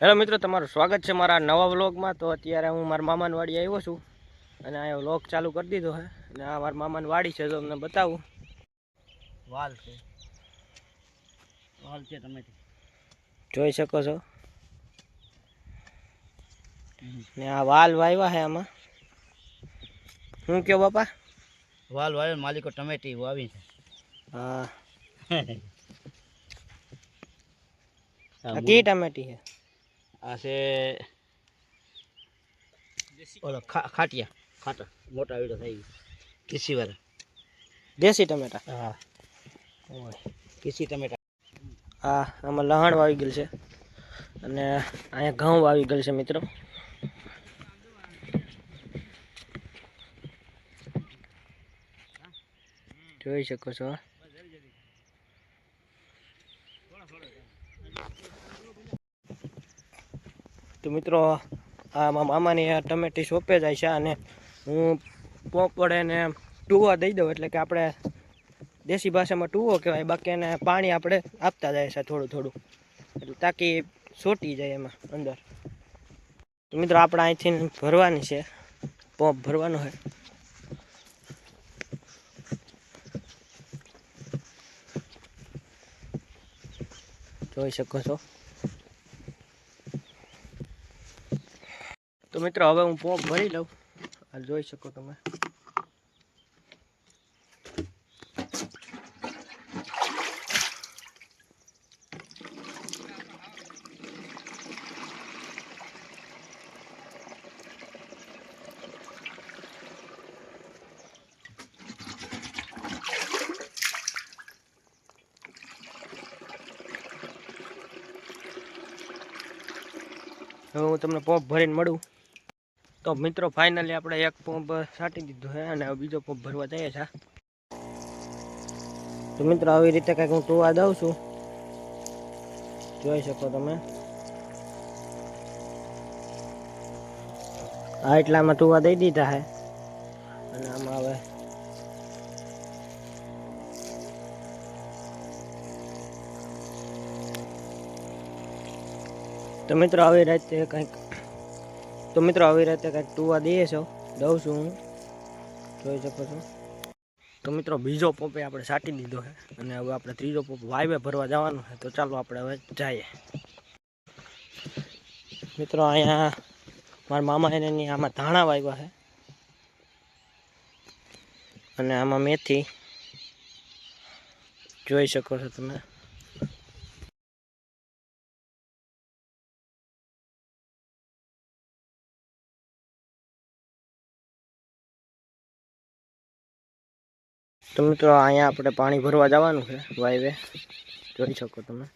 Hello મિત્રો તમારું સ્વાગત છે મારા નવા વ્લોગમાં. તો અત્યારે હું મારા મામાની વાડી આવ્યો છું અને અહીંયા વ્લોગ ચાલુ કરી દીધો છે. અને આ મારા મામાની વાડી છે તો તમને બતાવું. વાલ છે. વાલ છે તમે જોઈ શકો છો. ને આ વાલ વાવ્યા છે આમાં. શું કહો બાપા? વાલ વાવ્યો માલિકો ટમેટી વાવી છે. હા. આ કી ટમેટી છે? આ છે ઓલો ખાટિયા ખાટા મોટા વીડો થઈ ગયો. કિસી વાળા. દેશી ટમેટા. હા. કિસી ટમેટા. આ આમાં લહાણ વાવી ગયેલ છે. અને અહીંયા ઘઉં વાવી ગયેલ છે મિત્રો. જોઈ શકો છો. તો મિત્રો, આ મામાની ટમેટી સોંપે જાય છે અને હું પોપડે ને ટૂવા દઈ દઉં, એટલે કે આપણે દેશી ભાષામાં ટૂવો કહેવાય, બાકી એને પાણી આપણે આપતા જાય છે થોડું થોડું. એટલે તાકી સોટી જાય એમાં અંદર. તો મિત્રો, આપણે અહીંથી ભરવાની છે પોપ ભરવાનો છે જોઈ શકો છો. તો મિત્રો, હવે હું પોપ ભરી લઉં. આ જોઈ શકો તમે. હવે હું તમને પોપ ભરીને મળું. તો મિત્રો ફાઇનલી આપણે એક પંપ છાંટી દીધો છે અને બીજો પંપ ભરવા જઈએ છે. તો મિત્રો, આવી રીતે કંઈક હું ટોવા દઉં છું. જોઈ શકો તમે. આ એટલામાં ટોવા દઈ દીધા છે. અને આમાં હવે તો મિત્રો, આવી રીતે કંઈક તો મિત્રો, આવી રીતે કંઈક ટુવા દઈએ છો. દઉં છું હું. જોઈ શકો છો. તો મિત્રો, બીજો પોપે આપણે સાટી દીધો છે. અને હવે આપણે ત્રીજો પોપ વાયવે ભરવા જવાનું છે. તો ચાલો આપણે હવે જઈએ. મિત્રો, અહીંયા મારા મામા એને આમાં ધાણા વાવ્યા છે. અને આમાં મેથી. જોઈ શકો છો તમે. તો મિત્રો, અહીંયા આપણે પાણી ભરવા જવાનું છે વાઈવે જોઈ શકો તમે.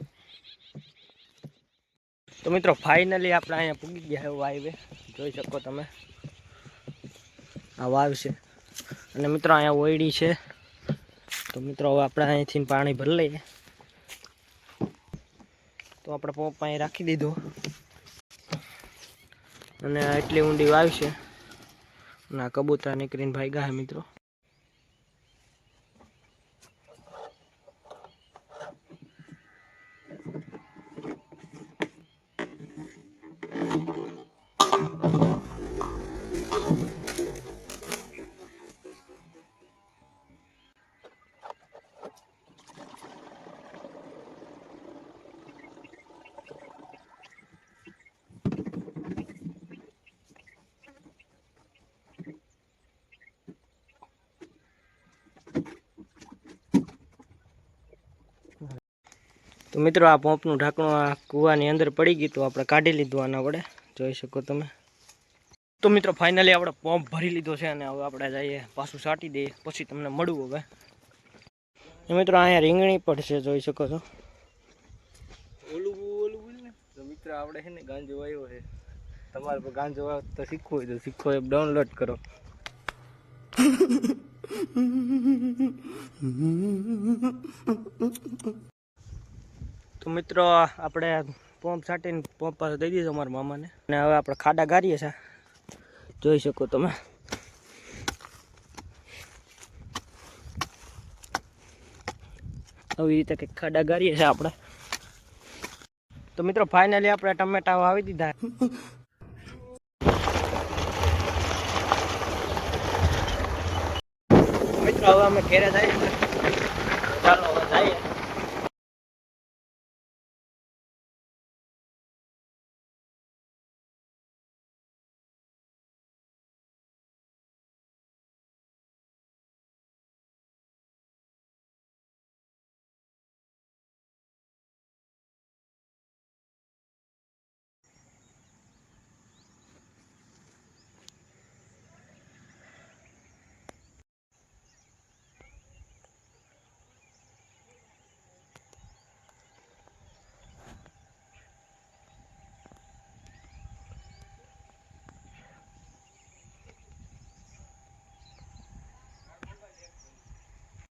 તો મિત્રો ફાઇનલી આપણે અહીંયા પૂગી ગયા છે વાયવે. જોઈ શકો તમે. આ વાવ છે. અને મિત્રો, અહીંયા ઓયડી છે. તો મિત્રો, હવે આપણે અહીંથી પાણી ભરી લઈએ. તો આપણે પંપ અહીં રાખી દીધું. અને એટલી ઊંડી વાવ છે. અને આ કબૂતરા નીકળીને ભાઈ ગયા મિત્રો. તો મિત્રો આ પંપનું ઢાંકણું આ કૂવાની અંદર પડી ગયું તો આપણે કાઢી લીધું આના વડે. જોઈ શકો તમે. તો મિત્રો ફાઇનલી આપણે પંપ ભરી લીધો છે અને હવે આપણે જઈએ પાછું સાટી દઈએ, પછી તમને મળવું હવે. મિત્રો અહીંયા રીંગણી છે, જોઈ શકો છો. ઓલું ઓલું બોલ તો મિત્ર આપણે છે ને, ગાંજો આવ્યો છે. તમારે પર ગાંજો તો શીખવું હોય તો શીખો એપ ડાઉનલોડ કરો. તો મિત્રો આપણે પંપ છાંટીને પંપ પાસે દઈ દીધો અમારા મામાને. અને હવે આપણે ખાડા ગારીએ છે. જોઈ શકો તમે. આવી રીતે કંઈક ખાડા ગારીએ છે આપણે. તો મિત્રો ફાઇનલી આપણે ટમેટા વાવી દીધા. મિત્રો, હવે અમે ઘેરે જાય